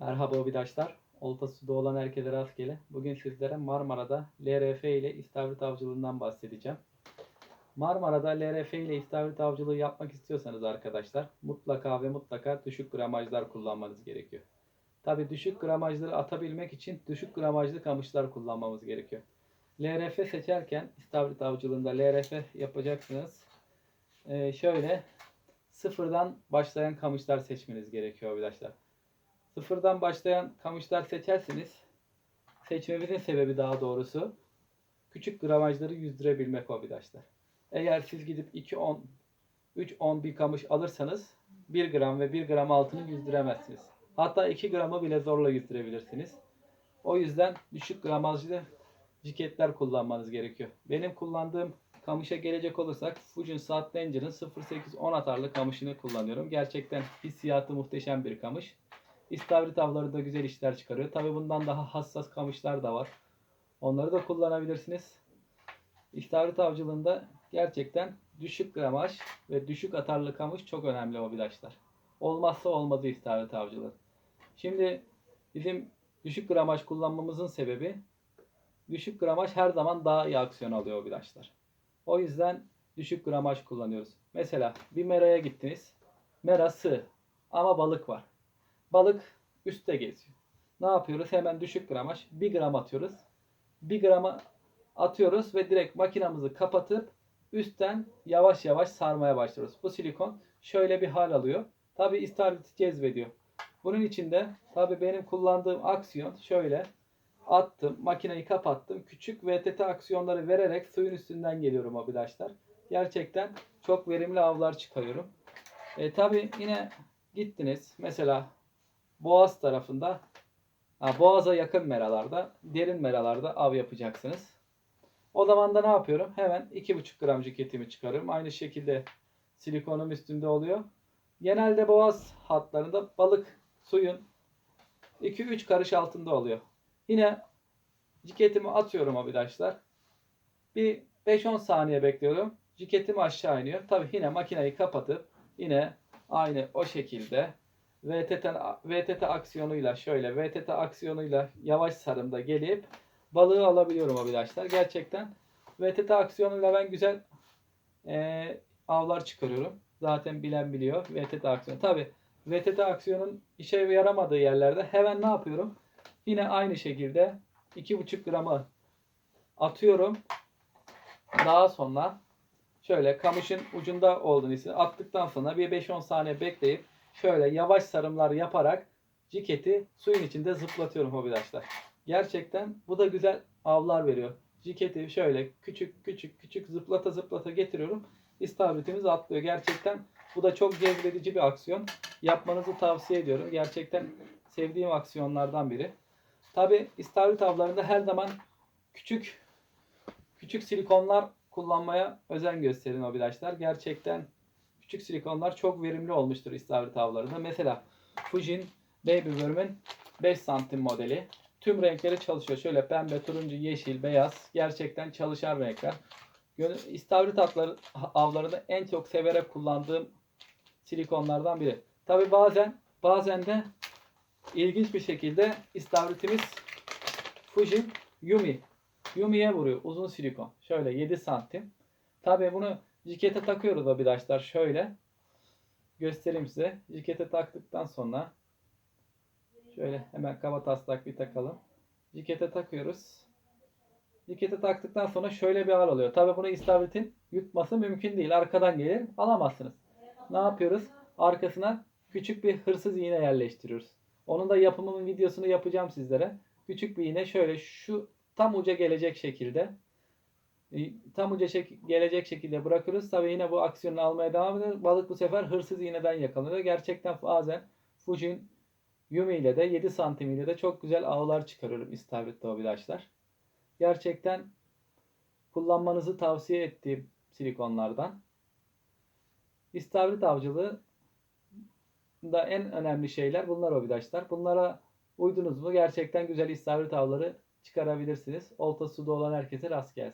Merhaba obidaşlar. Olta suda olan herkese rastgele. Bugün sizlere Marmara'da LRF ile istavrit avcılığından bahsedeceğim. Marmara'da LRF ile istavrit avcılığı yapmak istiyorsanız arkadaşlar mutlaka ve mutlaka düşük gramajlar kullanmanız gerekiyor. Tabi düşük gramajları atabilmek için düşük gramajlı kamışlar kullanmamız gerekiyor. LRF seçerken istavrit avcılığında LRF yapacaksınız. Ee, şöyle sıfırdan başlayan kamışlar seçmeniz gerekiyor arkadaşlar. Sıfırdan başlayan kamışlar seçerseniz seçmemizin sebebi daha doğrusu küçük gramajları yüzdürebilmek arkadaşlar. Eğer siz gidip 2.10 3.10 bir kamış alırsanız 1 gram ve 1 gram altını yüzdüremezsiniz. Hatta 2 gramı bile zorla yüzdürebilirsiniz. O yüzden düşük gramajlı ciketler kullanmanız gerekiyor. Benim kullandığım kamışa gelecek olursak Fujin Saat Ranger'ın 08-10 atarlı kamışını kullanıyorum. Gerçekten hissiyatı muhteşem bir kamış. İstavrit avları da güzel işler çıkarıyor. Tabi bundan daha hassas kamışlar da var. Onları da kullanabilirsiniz. İstavrit avcılığında gerçekten düşük gramaj ve düşük atarlı kamış çok önemli mobilaçlar. Olmazsa olmazı istavrit avcılığı. Şimdi bizim düşük gramaj kullanmamızın sebebi düşük gramaj her zaman daha iyi aksiyon alıyor mobilaçlar. O yüzden düşük gramaj kullanıyoruz. Mesela bir meraya gittiniz. Mera sığ ama balık var. Balık üstte geziyor. Ne yapıyoruz? Hemen düşük gramaj 1 gram atıyoruz. 1 grama atıyoruz ve direkt makinamızı kapatıp üstten yavaş yavaş sarmaya başlıyoruz. Bu silikon şöyle bir hal alıyor. Tabi istavriti cezbediyor. Bunun için de tabi benim kullandığım aksiyon şöyle attım, makineyi kapattım. Küçük VTT aksiyonları vererek suyun üstünden geliyorum arkadaşlar. Gerçekten çok verimli avlar çıkarıyorum. E, tabi yine gittiniz mesela Boğaz tarafında ha, Boğaz'a yakın meralarda, derin meralarda av yapacaksınız. O zaman da ne yapıyorum? Hemen 2,5 gram ciketimi çıkarıyorum. Aynı şekilde silikonum üstünde oluyor. Genelde boğaz hatlarında balık suyun 2-3 karış altında oluyor. Yine ciketimi atıyorum arkadaşlar. Bir 5-10 saniye bekliyorum. Ciketim aşağı iniyor. Tabi yine makineyi kapatıp yine aynı o şekilde VTT, VTT aksiyonuyla şöyle VTT aksiyonuyla yavaş sarımda gelip balığı alabiliyorum arkadaşlar. Gerçekten VTT aksiyonuyla ben güzel e, avlar çıkarıyorum. Zaten bilen biliyor VTT aksiyonu. Tabi VTT aksiyonun işe yaramadığı yerlerde hemen ne yapıyorum? Yine aynı şekilde 2,5 gramı atıyorum. Daha sonra şöyle kamışın ucunda olduğunu. Attıktan sonra bir 5-10 saniye bekleyip şöyle yavaş sarımlar yaparak ciketi suyun içinde zıplatıyorum hobidaşlar. Gerçekten bu da güzel avlar veriyor. Ciketi şöyle küçük küçük küçük zıplata zıplata getiriyorum. İstavritimiz atlıyor. Gerçekten bu da çok cezbedici bir aksiyon. Yapmanızı tavsiye ediyorum. Gerçekten sevdiğim aksiyonlardan biri. Tabi istavrit avlarında her zaman küçük küçük silikonlar kullanmaya özen gösterin hobidaşlar. Gerçekten küçük silikonlar çok verimli olmuştur istavrit avlarında. Mesela Fujin Baby Worm'ün 5 santim modeli. Tüm renkleri çalışıyor. Şöyle pembe, turuncu, yeşil, beyaz. Gerçekten çalışan renkler. İstavrit avları, avlarında en çok severek kullandığım silikonlardan biri. Tabi bazen bazen de ilginç bir şekilde istavritimiz Fujin Yumi. Yumi'ye vuruyor. Uzun silikon. Şöyle 7 santim. Tabi bunu Cikete takıyoruz arkadaşlar şöyle. Göstereyim size. Cikete taktıktan sonra şöyle hemen kaba taslak bir takalım. Cikete takıyoruz. Cikete taktıktan sonra şöyle bir hal oluyor. Tabi bunu istavritin yutması mümkün değil. Arkadan gelir alamazsınız. Ne yapıyoruz? Arkasına küçük bir hırsız iğne yerleştiriyoruz. Onun da yapımının videosunu yapacağım sizlere. Küçük bir iğne şöyle şu tam uca gelecek şekilde tam uca şek- gelecek şekilde bırakırız. Tabii yine bu aksiyonu almaya devam eder. Balık bu sefer hırsız iğneden yakalanıyor. Gerçekten bazen Fujin Yumi ile de 7 santim ile de çok güzel ağlar çıkarıyorum istavritte arkadaşlar. Gerçekten kullanmanızı tavsiye ettiğim silikonlardan. İstavrit avcılığı da en önemli şeyler bunlar arkadaşlar. Bunlara uydunuz mu gerçekten güzel istavrit avları çıkarabilirsiniz. Olta suda olan herkese rast gelsin.